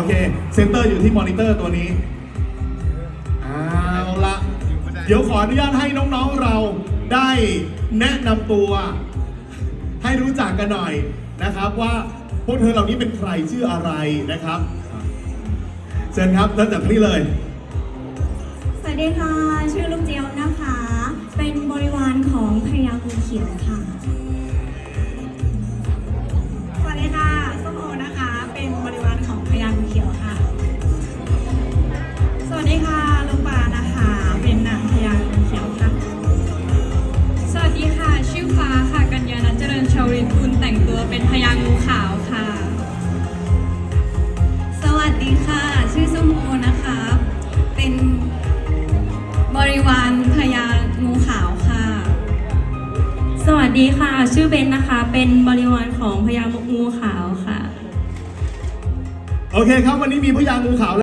อเค เซนเตอร์อยู่ที่มอนิเตอร์ตัวนี้เอาละเดี๋ยวขออนุญาตให้น้องๆเราได้แนะนำตัว ให้รู้จักกันหน่อยนะครับว่าพวกเธอเหล่านี้เป็นใครชื่ออะไรนะครับ เชิญครับเริ่มจากที่เลย สวัสดีค่ะ ชื่อลูกเจียวนะคะ เป็นบริวารของพญางูเขียวค่ะ เป็นพญางูขาวค่ะ สวัสดีค่ะ ชื่อส้มโอนะคะ เป็นบริวารพญางูขาวค่ะ สวัสดีค่ะ ชื่อเบนนะคะ เป็นบริวารของพญางูขาวค่ะ โอเคครับ วันนี้มีพยางงูขาว